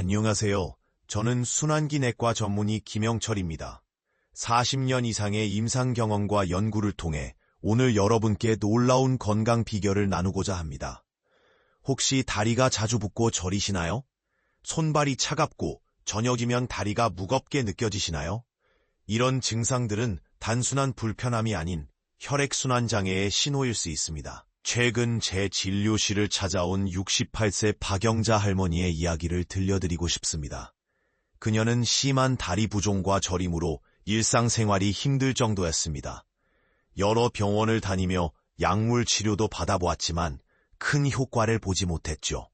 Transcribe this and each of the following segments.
안녕하세요. 저는 순환기 내과 전문의 김영철입니다. 40년 이상의 임상 경험과 연구를 통해 오늘 여러분께 놀라운 건강 비결을 나누고자 합니다. 혹시 다리가 자주 붓고 저리시나요? 손발이 차갑고 저녁이면 다리가 무겁게 느껴지시나요? 이런 증상들은 단순한 불편함이 아닌 혈액순환 장애의 신호일 수 있습니다. 최근 제 진료실을 찾아온 68세 박영자 할머니의 이야기를 들려드리고 싶습니다. 그녀는 심한 다리 부종과 저림으로 일상생활이 힘들 정도였습니다. 여러 병원을 다니며 약물 치료도 받아보았지만 큰 효과를 보지 못했죠.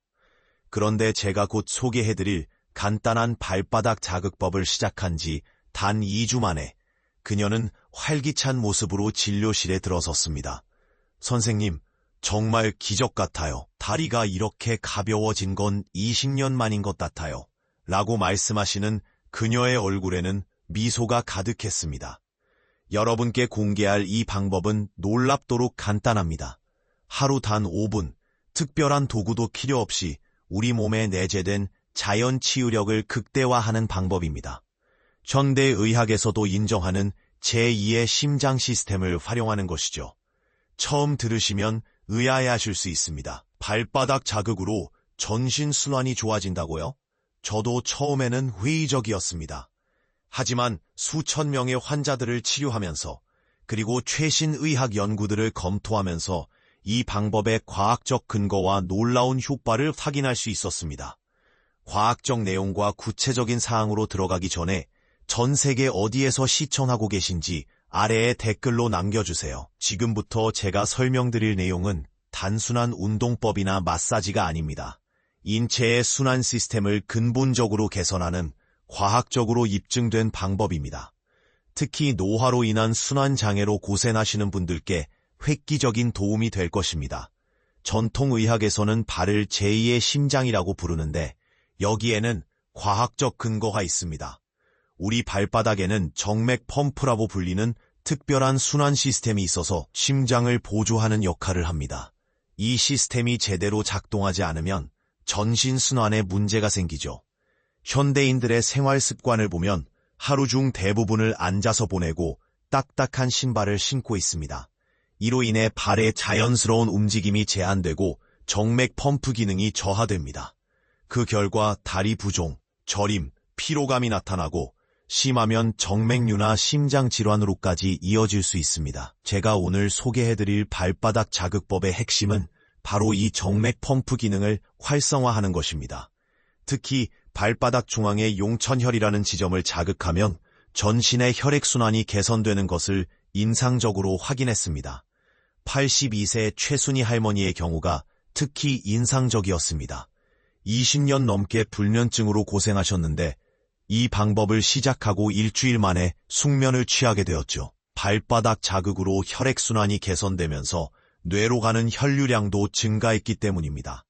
그런데 제가 곧 소개해드릴 간단한 발바닥 자극법을 시작한 지 단 2주 만에 그녀는 활기찬 모습으로 진료실에 들어섰습니다. 선생님, 정말 기적 같아요. 다리가 이렇게 가벼워진 건 20년 만인 것 같아요. 라고 말씀하시는 그녀의 얼굴에는 미소가 가득했습니다. 여러분께 공개할 이 방법은 놀랍도록 간단합니다. 하루 단 5분, 특별한 도구도 필요 없이 우리 몸에 내재된 자연 치유력을 극대화하는 방법입니다. 현대 의학에서도 인정하는 제2의 심장 시스템을 활용하는 것이죠. 처음 들으시면 의아해하실 수 있습니다. 발바닥 자극으로 전신 순환이 좋아진다고요? 저도 처음에는 회의적이었습니다. 하지만 수천 명의 환자들을 치료하면서 그리고 최신 의학 연구들을 검토하면서 이 방법의 과학적 근거와 놀라운 효과를 확인할 수 있었습니다. 과학적 내용과 구체적인 사항으로 들어가기 전에 전 세계 어디에서 시청하고 계신지 아래에 댓글로 남겨주세요. 지금부터 제가 설명드릴 내용은 단순한 운동법이나 마사지가 아닙니다. 인체의 순환 시스템을 근본적으로 개선하는 과학적으로 입증된 방법입니다. 특히 노화로 인한 순환 장애로 고생하시는 분들께 획기적인 도움이 될 것입니다. 전통의학에서는 발을 제2의 심장이라고 부르는데 여기에는 과학적 근거가 있습니다. 우리 발바닥에는 정맥 펌프라고 불리는 특별한 순환 시스템이 있어서 심장을 보조하는 역할을 합니다. 이 시스템이 제대로 작동하지 않으면 전신 순환에 문제가 생기죠. 현대인들의 생활 습관을 보면 하루 중 대부분을 앉아서 보내고 딱딱한 신발을 신고 있습니다. 이로 인해 발의 자연스러운 움직임이 제한되고 정맥 펌프 기능이 저하됩니다. 그 결과 다리 부종, 저림, 피로감이 나타나고 심하면 정맥류나 심장 질환으로까지 이어질 수 있습니다. 제가 오늘 소개해드릴 발바닥 자극법의 핵심은 바로 이 정맥 펌프 기능을 활성화하는 것입니다. 특히 발바닥 중앙의 용천혈이라는 지점을 자극하면 전신의 혈액순환이 개선되는 것을 인상적으로 확인했습니다. 82세 최순희 할머니의 경우가 특히 인상적이었습니다. 20년 넘게 불면증으로 고생하셨는데 이 방법을 시작하고 일주일 만에 숙면을 취하게 되었죠. 발바닥 자극으로 혈액순환이 개선되면서 뇌로 가는 혈류량도 증가했기 때문입니다.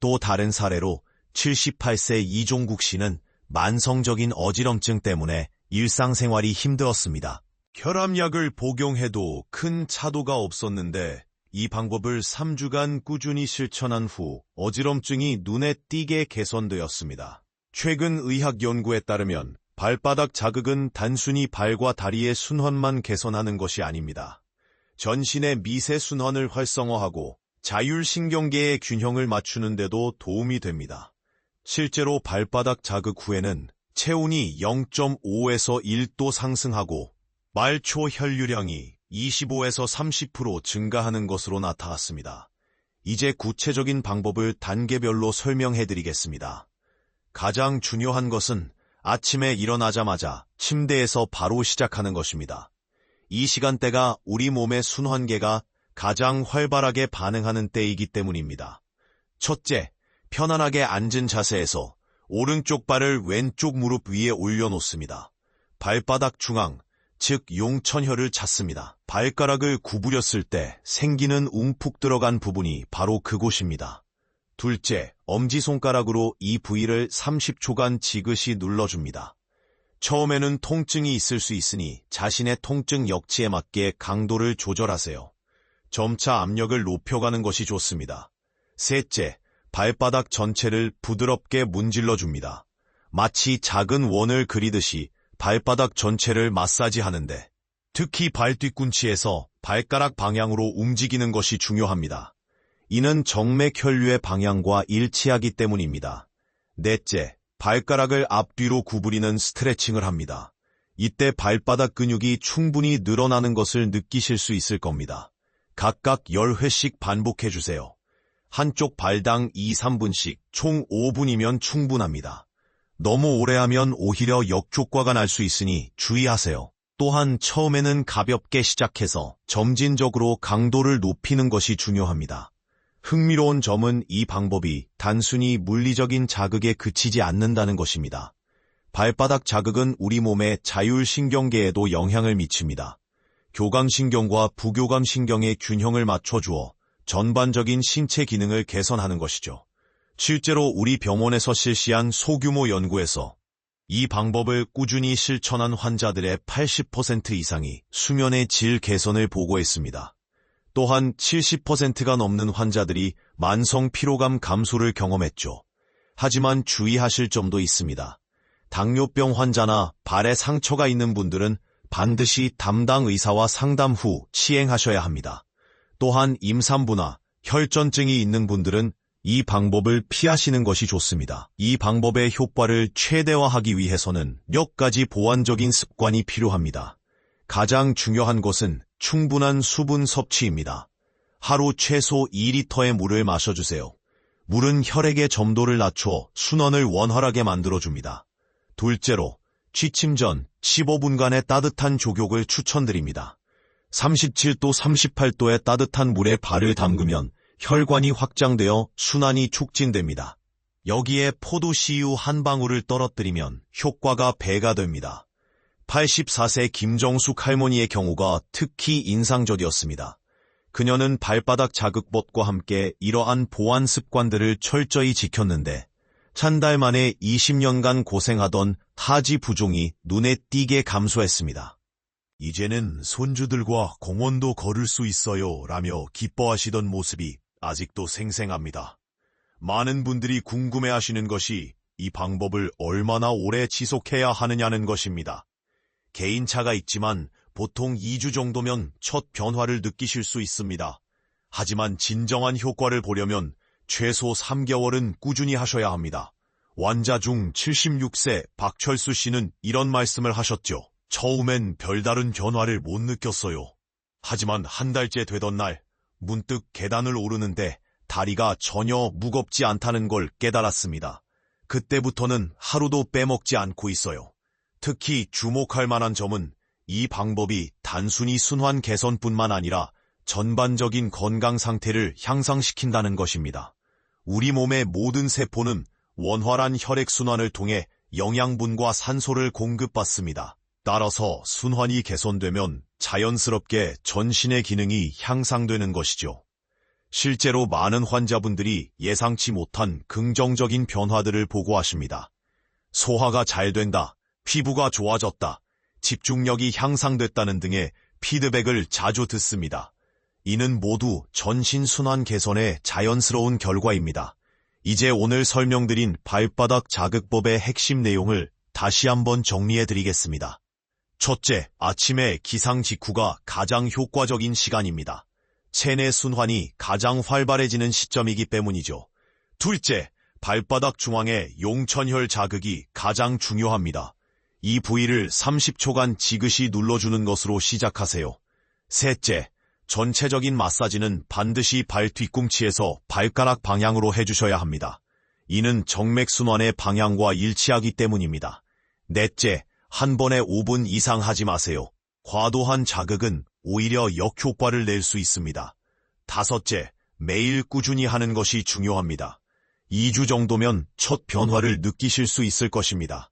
또 다른 사례로 78세 이종국 씨는 만성적인 어지럼증 때문에 일상생활이 힘들었습니다. 혈압약을 복용해도 큰 차도가 없었는데 이 방법을 3주간 꾸준히 실천한 후 어지럼증이 눈에 띄게 개선되었습니다. 최근 의학 연구에 따르면 발바닥 자극은 단순히 발과 다리의 순환만 개선하는 것이 아닙니다. 전신의 미세 순환을 활성화하고 자율신경계의 균형을 맞추는 데도 도움이 됩니다. 실제로 발바닥 자극 후에는 체온이 0.5에서 1도 상승하고 말초 혈류량이 25에서 30% 증가하는 것으로 나타났습니다. 이제 구체적인 방법을 단계별로 설명해 드리겠습니다. 가장 중요한 것은 아침에 일어나자마자 침대에서 바로 시작하는 것입니다. 이 시간대가 우리 몸의 순환계가 가장 활발하게 반응하는 때이기 때문입니다. 첫째, 편안하게 앉은 자세에서 오른쪽 발을 왼쪽 무릎 위에 올려놓습니다. 발바닥 중앙, 즉 용천혈을 찾습니다. 발가락을 구부렸을 때 생기는 움푹 들어간 부분이 바로 그곳입니다. 둘째, 엄지손가락으로 이 부위를 30초간 지그시 눌러줍니다. 처음에는 통증이 있을 수 있으니 자신의 통증 역치에 맞게 강도를 조절하세요. 점차 압력을 높여가는 것이 좋습니다. 셋째, 발바닥 전체를 부드럽게 문질러 줍니다. 마치 작은 원을 그리듯이 발바닥 전체를 마사지하는데 특히 발 뒤꿈치에서 발가락 방향으로 움직이는 것이 중요합니다. 이는 정맥 혈류의 방향과 일치하기 때문입니다. 넷째, 발가락을 앞뒤로 구부리는 스트레칭을 합니다. 이때 발바닥 근육이 충분히 늘어나는 것을 느끼실 수 있을 겁니다. 각각 10회씩 반복해주세요. 한쪽 발당 2, 3분씩 총 5분이면 충분합니다. 너무 오래 하면 오히려 역효과가 날 수 있으니 주의하세요. 또한 처음에는 가볍게 시작해서 점진적으로 강도를 높이는 것이 중요합니다. 흥미로운 점은 이 방법이 단순히 물리적인 자극에 그치지 않는다는 것입니다. 발바닥 자극은 우리 몸의 자율신경계에도 영향을 미칩니다. 교감신경과 부교감신경의 균형을 맞춰주어 전반적인 신체 기능을 개선하는 것이죠. 실제로 우리 병원에서 실시한 소규모 연구에서 이 방법을 꾸준히 실천한 환자들의 80% 이상이 수면의 질 개선을 보고했습니다. 또한 70%가 넘는 환자들이 만성 피로감 감소를 경험했죠. 하지만 주의하실 점도 있습니다. 당뇨병 환자나 발에 상처가 있는 분들은 반드시 담당 의사와 상담 후 시행하셔야 합니다. 또한 임산부나 혈전증이 있는 분들은 이 방법을 피하시는 것이 좋습니다. 이 방법의 효과를 최대화하기 위해서는 몇 가지 보완적인 습관이 필요합니다. 가장 중요한 것은 충분한 수분 섭취입니다. 하루 최소 2리터의 물을 마셔주세요. 물은 혈액의 점도를 낮춰 순환을 원활하게 만들어줍니다. 둘째로 취침 전 15분간의 따뜻한 조욕을 추천드립니다. 37도 38도의 따뜻한 물에 발을 담그면 혈관이 확장되어 순환이 촉진됩니다. 여기에 포도씨유 한 방울을 떨어뜨리면 효과가 배가 됩니다. 84세 김정숙 할머니의 경우가 특히 인상적이었습니다. 그녀는 발바닥 자극법과 함께 이러한 보안 습관들을 철저히 지켰는데 찬달 만에 20년간 고생하던 하지 부종이 눈에 띄게 감소했습니다. 이제는 손주들과 공원도 걸을 수 있어요 라며 기뻐하시던 모습이 아직도 생생합니다. 많은 분들이 궁금해 하시는 것이 이 방법을 얼마나 오래 지속해야 하느냐는 것입니다. 개인차가 있지만 보통 2주 정도면 첫 변화를 느끼실 수 있습니다. 하지만 진정한 효과를 보려면 최소 3개월은 꾸준히 하셔야 합니다. 환자 중 76세 박철수 씨는 이런 말씀을 하셨죠. 처음엔 별다른 변화를 못 느꼈어요. 하지만 한 달째 되던 날 문득 계단을 오르는데 다리가 전혀 무겁지 않다는 걸 깨달았습니다. 그때부터는 하루도 빼먹지 않고 있어요. 특히 주목할 만한 점은 이 방법이 단순히 순환 개선뿐만 아니라 전반적인 건강 상태를 향상시킨다는 것입니다. 우리 몸의 모든 세포는 원활한 혈액순환을 통해 영양분과 산소를 공급받습니다. 따라서 순환이 개선되면 자연스럽게 전신의 기능이 향상되는 것이죠. 실제로 많은 환자분들이 예상치 못한 긍정적인 변화들을 보고하십니다. 소화가 잘 된다, 피부가 좋아졌다, 집중력이 향상됐다는 등의 피드백을 자주 듣습니다. 이는 모두 전신순환 개선의 자연스러운 결과입니다. 이제 오늘 설명드린 발바닥 자극법의 핵심 내용을 다시 한번 정리해드리겠습니다. 첫째, 아침에 기상 직후가 가장 효과적인 시간입니다. 체내 순환이 가장 활발해지는 시점이기 때문이죠. 둘째, 발바닥 중앙의 용천혈 자극이 가장 중요합니다. 이 부위를 30초간 지그시 눌러주는 것으로 시작하세요. 셋째, 전체적인 마사지는 반드시 발 뒤꿈치에서 발가락 방향으로 해주셔야 합니다. 이는 정맥순환의 방향과 일치하기 때문입니다. 넷째, 한 번에 5분 이상 하지 마세요. 과도한 자극은 오히려 역효과를 낼 수 있습니다. 다섯째, 매일 꾸준히 하는 것이 중요합니다. 2주 정도면 첫 변화를 느끼실 수 있을 것입니다.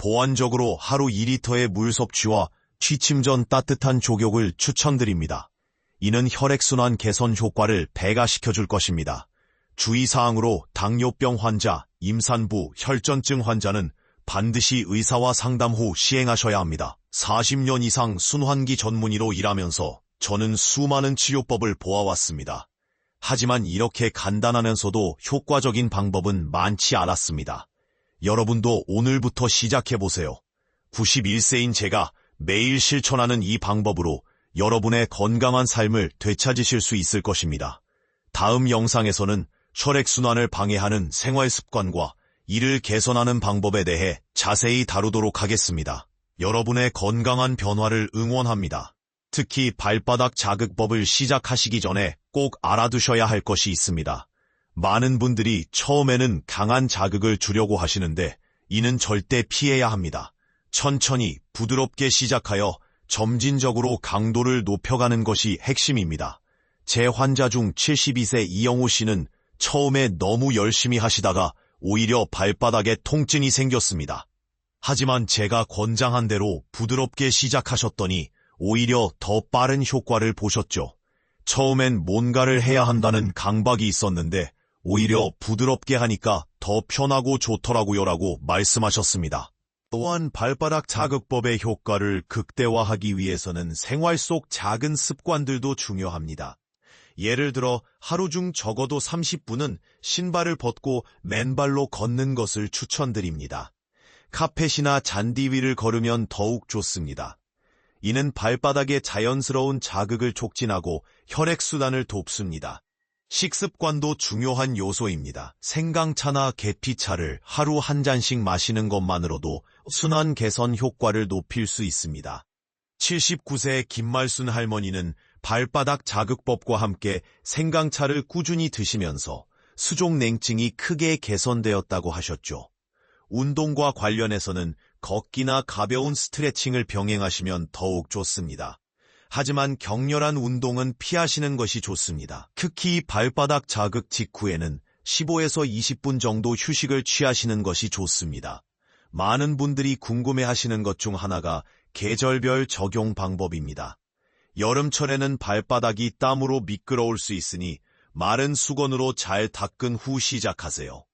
보완적으로 하루 2리터의 물 섭취와 취침 전 따뜻한 조욕을 추천드립니다. 이는 혈액순환 개선 효과를 배가시켜줄 것입니다. 주의사항으로 당뇨병 환자, 임산부, 혈전증 환자는 반드시 의사와 상담 후 시행하셔야 합니다. 40년 이상 순환기 전문의로 일하면서 저는 수많은 치료법을 보아왔습니다. 하지만 이렇게 간단하면서도 효과적인 방법은 많지 않았습니다. 여러분도 오늘부터 시작해보세요. 91세인 제가 매일 실천하는 이 방법으로 여러분의 건강한 삶을 되찾으실 수 있을 것입니다. 다음 영상에서는 혈액순환을 방해하는 생활 습관과 이를 개선하는 방법에 대해 자세히 다루도록 하겠습니다. 여러분의 건강한 변화를 응원합니다. 특히 발바닥 자극법을 시작하시기 전에 꼭 알아두셔야 할 것이 있습니다. 많은 분들이 처음에는 강한 자극을 주려고 하시는데 이는 절대 피해야 합니다. 천천히 부드럽게 시작하여 점진적으로 강도를 높여가는 것이 핵심입니다. 제 환자 중 72세 이영호 씨는 처음에 너무 열심히 하시다가 오히려 발바닥에 통증이 생겼습니다. 하지만 제가 권장한 대로 부드럽게 시작하셨더니 오히려 더 빠른 효과를 보셨죠. 처음엔 뭔가를 해야 한다는 강박이 있었는데 오히려 부드럽게 하니까 더 편하고 좋더라고요라고 말씀하셨습니다. 또한 발바닥 자극법의 효과를 극대화하기 위해서는 생활 속 작은 습관들도 중요합니다. 예를 들어 하루 중 적어도 30분은 신발을 벗고 맨발로 걷는 것을 추천드립니다. 카펫이나 잔디 위를 걸으면 더욱 좋습니다. 이는 발바닥의 자연스러운 자극을 촉진하고 혈액순환을 돕습니다. 식습관도 중요한 요소입니다. 생강차나 계피차를 하루 한 잔씩 마시는 것만으로도 순환 개선 효과를 높일 수 있습니다. 79세 김말순 할머니는 발바닥 자극법과 함께 생강차를 꾸준히 드시면서 수족 냉증이 크게 개선되었다고 하셨죠. 운동과 관련해서는 걷기나 가벼운 스트레칭을 병행하시면 더욱 좋습니다. 하지만 격렬한 운동은 피하시는 것이 좋습니다. 특히 발바닥 자극 직후에는 15에서 20분 정도 휴식을 취하시는 것이 좋습니다. 많은 분들이 궁금해하시는 것 중 하나가 계절별 적용 방법입니다. 여름철에는 발바닥이 땀으로 미끄러울 수 있으니 마른 수건으로 잘 닦은 후 시작하세요.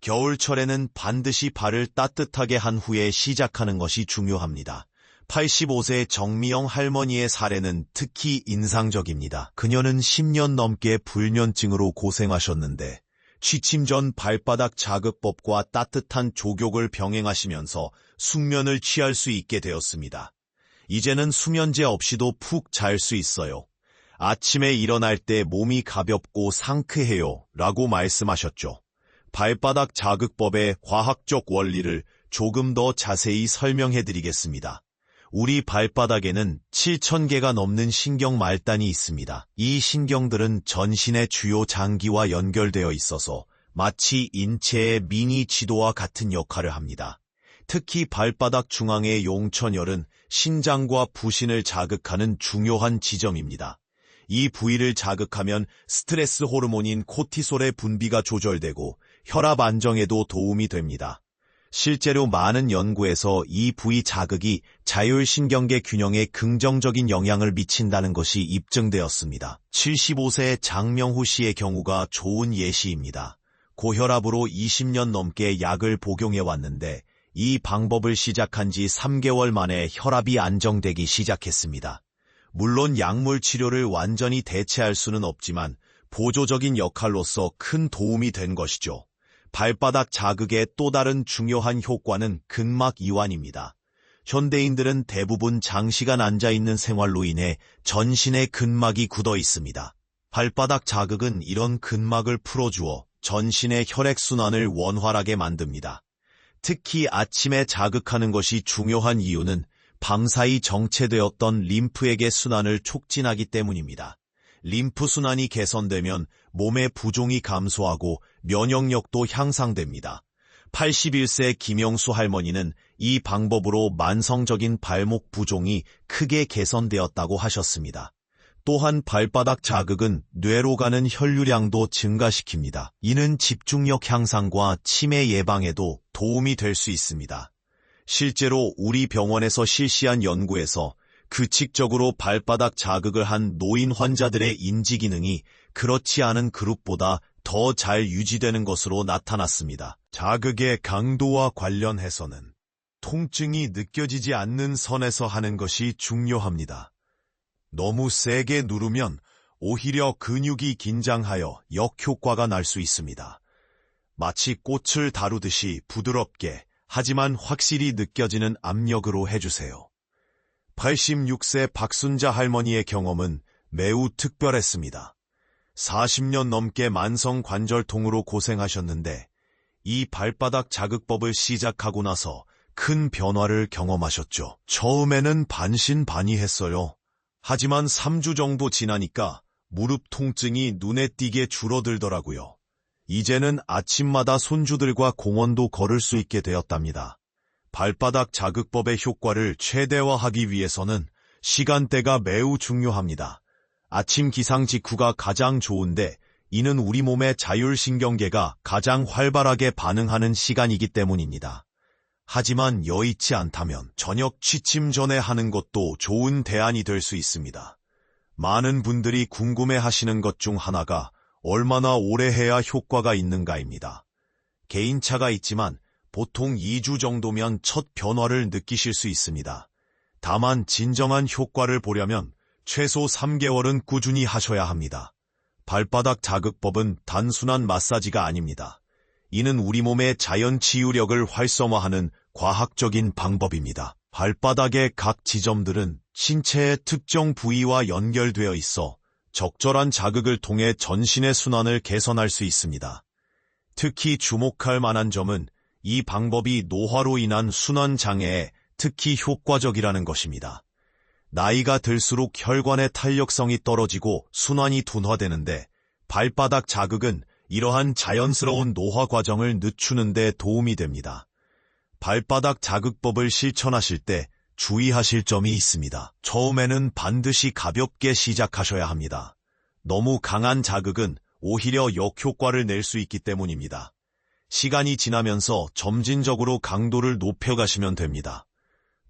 겨울철에는 반드시 발을 따뜻하게 한 후에 시작하는 것이 중요합니다. 85세 정미영 할머니의 사례는 특히 인상적입니다. 그녀는 10년 넘게 불면증으로 고생하셨는데 취침 전 발바닥 자극법과 따뜻한 족욕을 병행하시면서 숙면을 취할 수 있게 되었습니다. 이제는 수면제 없이도 푹 잘 수 있어요. 아침에 일어날 때 몸이 가볍고 상쾌해요 라고 말씀하셨죠. 발바닥 자극법의 과학적 원리를 조금 더 자세히 설명해 드리겠습니다. 우리 발바닥에는 7,000개가 넘는 신경 말단이 있습니다. 이 신경들은 전신의 주요 장기와 연결되어 있어서 마치 인체의 미니 지도와 같은 역할을 합니다. 특히 발바닥 중앙의 용천열은 신장과 부신을 자극하는 중요한 지점입니다. 이 부위를 자극하면 스트레스 호르몬인 코티솔의 분비가 조절되고 혈압 안정에도 도움이 됩니다. 실제로 많은 연구에서 이 부위 자극이 자율신경계 균형에 긍정적인 영향을 미친다는 것이 입증되었습니다. 75세 장명후 씨의 경우가 좋은 예시입니다. 고혈압으로 20년 넘게 약을 복용해 왔는데 이 방법을 시작한 지 3개월 만에 혈압이 안정되기 시작했습니다. 물론 약물 치료를 완전히 대체할 수는 없지만 보조적인 역할로서 큰 도움이 된 것이죠. 발바닥 자극의 또 다른 중요한 효과는 근막 이완입니다. 현대인들은 대부분 장시간 앉아있는 생활로 인해 전신의 근막이 굳어 있습니다. 발바닥 자극은 이런 근막을 풀어주어 전신의 혈액순환을 원활하게 만듭니다. 특히 아침에 자극하는 것이 중요한 이유는 밤사이 정체되었던 림프에게 순환을 촉진하기 때문입니다. 림프 순환이 개선되면 몸의 부종이 감소하고 면역력도 향상됩니다. 81세 김영수 할머니는 이 방법으로 만성적인 발목 부종이 크게 개선되었다고 하셨습니다. 또한 발바닥 자극은 뇌로 가는 혈류량도 증가시킵니다. 이는 집중력 향상과 치매 예방에도 도움이 될 수 있습니다. 실제로 우리 병원에서 실시한 연구에서 규칙적으로 발바닥 자극을 한 노인 환자들의 인지 기능이 그렇지 않은 그룹보다 더 잘 유지되는 것으로 나타났습니다. 자극의 강도와 관련해서는 통증이 느껴지지 않는 선에서 하는 것이 중요합니다. 너무 세게 누르면 오히려 근육이 긴장하여 역효과가 날 수 있습니다. 마치 꽃을 다루듯이 부드럽게 하지만 확실히 느껴지는 압력으로 해주세요. 86세 박순자 할머니의 경험은 매우 특별했습니다. 40년 넘게 만성 관절통으로 고생하셨는데 이 발바닥 자극법을 시작하고 나서 큰 변화를 경험하셨죠. 처음에는 반신반의했어요. 하지만 3주 정도 지나니까 무릎 통증이 눈에 띄게 줄어들더라고요. 이제는 아침마다 손주들과 공원도 걸을 수 있게 되었답니다. 발바닥 자극법의 효과를 최대화하기 위해서는 시간대가 매우 중요합니다. 아침 기상 직후가 가장 좋은데 이는 우리 몸의 자율신경계가 가장 활발하게 반응하는 시간이기 때문입니다. 하지만 여의치 않다면 저녁 취침 전에 하는 것도 좋은 대안이 될 수 있습니다. 많은 분들이 궁금해 하시는 것 중 하나가 얼마나 오래 해야 효과가 있는가입니다. 개인차가 있지만 보통 2주 정도면 첫 변화를 느끼실 수 있습니다. 다만 진정한 효과를 보려면 최소 3개월은 꾸준히 하셔야 합니다. 발바닥 자극법은 단순한 마사지가 아닙니다. 이는 우리 몸의 자연 치유력을 활성화하는 과학적인 방법입니다. 발바닥의 각 지점들은 신체의 특정 부위와 연결되어 있어 적절한 자극을 통해 전신의 순환을 개선할 수 있습니다. 특히 주목할 만한 점은 이 방법이 노화로 인한 순환 장애에 특히 효과적이라는 것입니다. 나이가 들수록 혈관의 탄력성이 떨어지고 순환이 둔화되는데 발바닥 자극은 이러한 자연스러운 노화 과정을 늦추는 데 도움이 됩니다. 발바닥 자극법을 실천하실 때 주의하실 점이 있습니다. 처음에는 반드시 가볍게 시작하셔야 합니다. 너무 강한 자극은 오히려 역효과를 낼 수 있기 때문입니다. 시간이 지나면서 점진적으로 강도를 높여가시면 됩니다.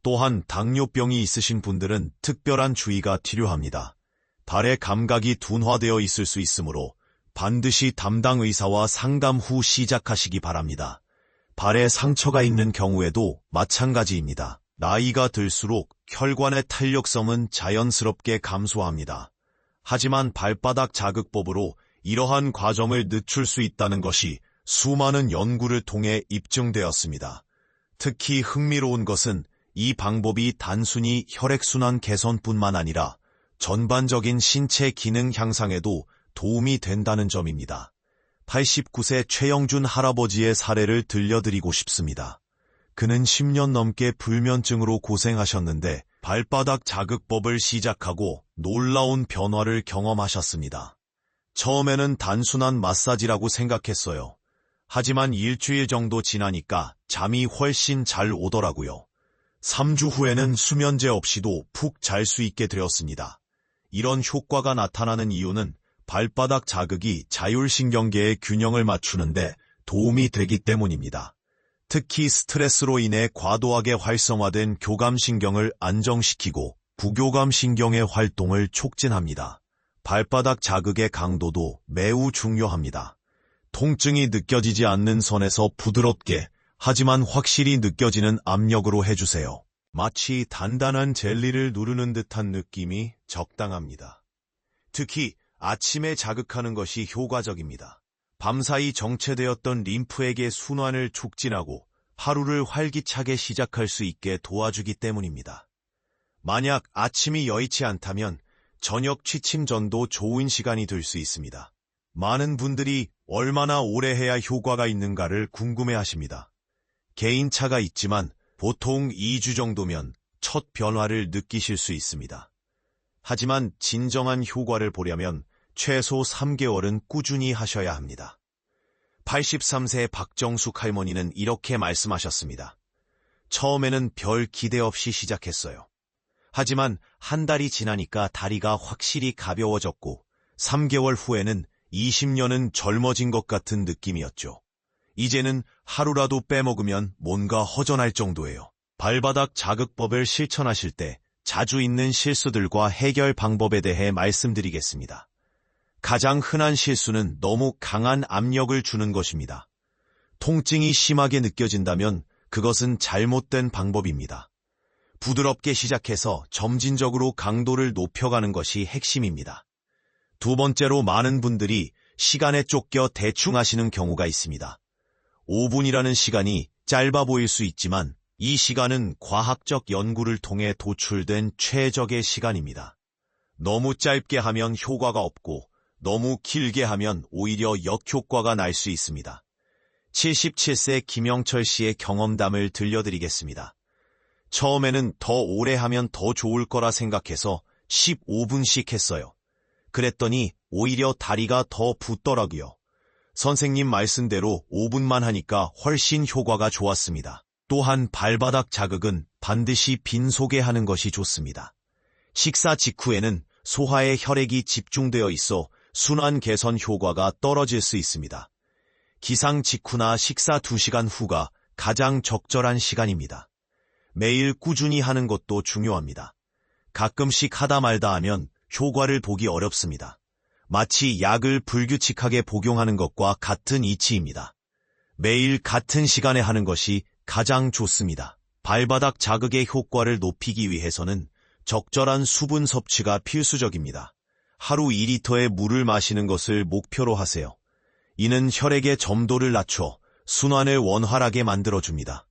또한 당뇨병이 있으신 분들은 특별한 주의가 필요합니다. 발의 감각이 둔화되어 있을 수 있으므로 반드시 담당 의사와 상담 후 시작하시기 바랍니다. 발에 상처가 있는 경우에도 마찬가지입니다. 나이가 들수록 혈관의 탄력성은 자연스럽게 감소합니다. 하지만 발바닥 자극법으로 이러한 과정을 늦출 수 있다는 것이 수많은 연구를 통해 입증되었습니다. 특히 흥미로운 것은 이 방법이 단순히 혈액순환 개선뿐만 아니라 전반적인 신체 기능 향상에도 도움이 된다는 점입니다. 89세 최영준 할아버지의 사례를 들려드리고 싶습니다. 그는 10년 넘게 불면증으로 고생하셨는데 발바닥 자극법을 시작하고 놀라운 변화를 경험하셨습니다. 처음에는 단순한 마사지라고 생각했어요. 하지만 일주일 정도 지나니까 잠이 훨씬 잘 오더라고요. 3주 후에는 수면제 없이도 푹 잘 수 있게 되었습니다. 이런 효과가 나타나는 이유는 발바닥 자극이 자율신경계의 균형을 맞추는데 도움이 되기 때문입니다. 특히 스트레스로 인해 과도하게 활성화된 교감신경을 안정시키고 부교감신경의 활동을 촉진합니다. 발바닥 자극의 강도도 매우 중요합니다. 통증이 느껴지지 않는 선에서 부드럽게 하지만 확실히 느껴지는 압력으로 해주세요. 마치 단단한 젤리를 누르는 듯한 느낌이 적당합니다. 특히 아침에 자극하는 것이 효과적입니다. 밤사이 정체되었던 림프에게 순환을 촉진하고 하루를 활기차게 시작할 수 있게 도와주기 때문입니다. 만약 아침이 여의치 않다면 저녁 취침 전도 좋은 시간이 될 수 있습니다. 많은 분들이 얼마나 오래 해야 효과가 있는가를 궁금해 하십니다. 개인차가 있지만 보통 2주 정도면 첫 변화를 느끼실 수 있습니다. 하지만 진정한 효과를 보려면 최소 3개월은 꾸준히 하셔야 합니다. 83세 박정숙 할머니는 이렇게 말씀하셨습니다. 처음에는 별 기대 없이 시작했어요. 하지만 한 달이 지나니까 다리가 확실히 가벼워졌고 3개월 후에는 20년은 젊어진 것 같은 느낌이었죠. 이제는 하루라도 빼먹으면 뭔가 허전할 정도예요. 발바닥 자극법을 실천하실 때 자주 있는 실수들과 해결 방법에 대해 말씀드리겠습니다. 가장 흔한 실수는 너무 강한 압력을 주는 것입니다. 통증이 심하게 느껴진다면 그것은 잘못된 방법입니다. 부드럽게 시작해서 점진적으로 강도를 높여가는 것이 핵심입니다. 두 번째로 많은 분들이 시간에 쫓겨 대충 하시는 경우가 있습니다. 5분이라는 시간이 짧아 보일 수 있지만 이 시간은 과학적 연구를 통해 도출된 최적의 시간입니다. 너무 짧게 하면 효과가 없고 너무 길게 하면 오히려 역효과가 날 수 있습니다. 77세 김영철 씨의 경험담을 들려드리겠습니다. 처음에는 더 오래 하면 더 좋을 거라 생각해서 15분씩 했어요. 그랬더니 오히려 다리가 더 붓더라고요. 선생님 말씀대로 5분만 하니까 훨씬 효과가 좋았습니다. 또한 발바닥 자극은 반드시 빈속에 하는 것이 좋습니다. 식사 직후에는 소화에 혈액이 집중되어 있어 순환 개선 효과가 떨어질 수 있습니다. 기상 직후나 식사 2시간 후가 가장 적절한 시간입니다. 매일 꾸준히 하는 것도 중요합니다. 가끔씩 하다 말다 하면 효과를 보기 어렵습니다. 마치 약을 불규칙하게 복용하는 것과 같은 이치입니다. 매일 같은 시간에 하는 것이 가장 좋습니다. 발바닥 자극의 효과를 높이기 위해서는 적절한 수분 섭취가 필수적입니다. 하루 2리터의 물을 마시는 것을 목표로 하세요. 이는 혈액의 점도를 낮춰 순환을 원활하게 만들어줍니다.